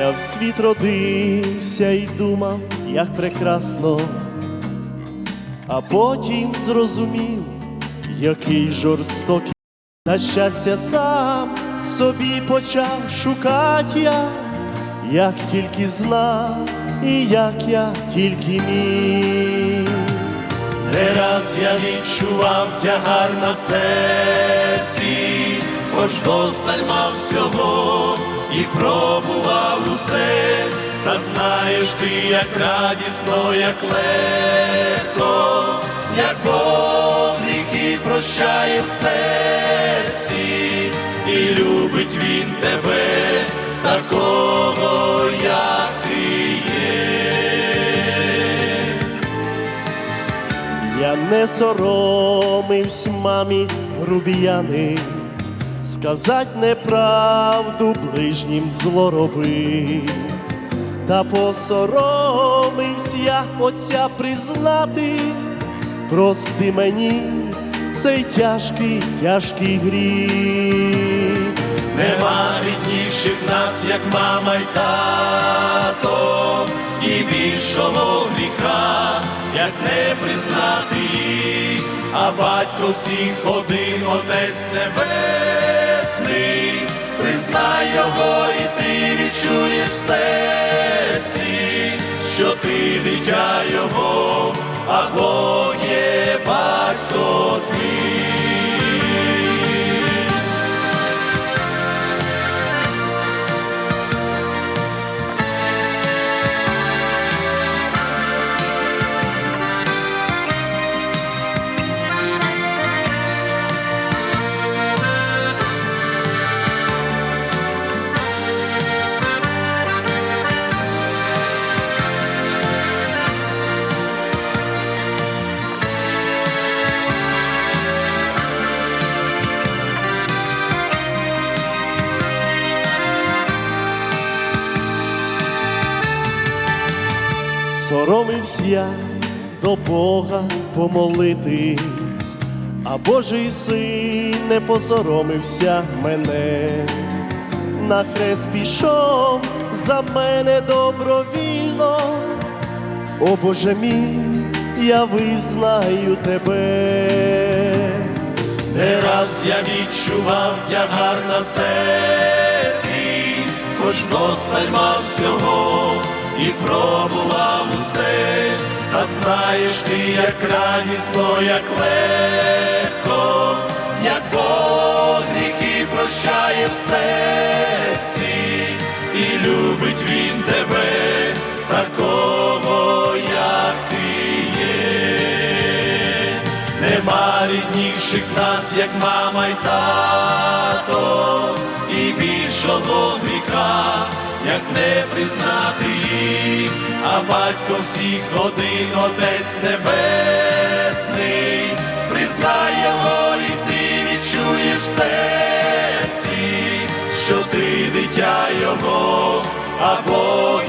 Я в світ родився і думав, як прекрасно, а потім зрозумів, який жорстокий. На щастя, сам собі почав шукати я, як тільки знав, і як я тільки міг. Не раз я відчував тягар на серці, хоч досталь мав всього і пробував усе, та знаєш ти, як радісно, як легко, як Бог гріхи прощає в серці, і любить він тебе, такого, як ти є. Я не соромивсь мамі грубіяни, сказать неправду ближнім зло робить, та посоромився я отця признати, прости мені цей тяжкий, тяжкий гріх. Нема рідніших нас, як мама й тато, і більшого гріха, як не признати їх, а батько всіх один, отець небесний, признай його, і ти відчуєш серці, що ти дитя його, а Бог є батько Соромився я до Бога помолитись, а Божий син не посоромився мене, на хрест пішов за мене добровільно, о Боже мій, я визнаю тебе. Не раз я відчував тягар на серці, хоч досталь мав всього і пробував усе, та знаєш ти, як радісно, як легко, як Бог гріхи прощає в серці, і любить він тебе, такого, як ти є. Нема рідніших нас, як мама й тато, і більшого гріха, як не признати а батько всіх один, отець небесний, признай його, і ти відчуєш в серці, що ти дитя його, а Бог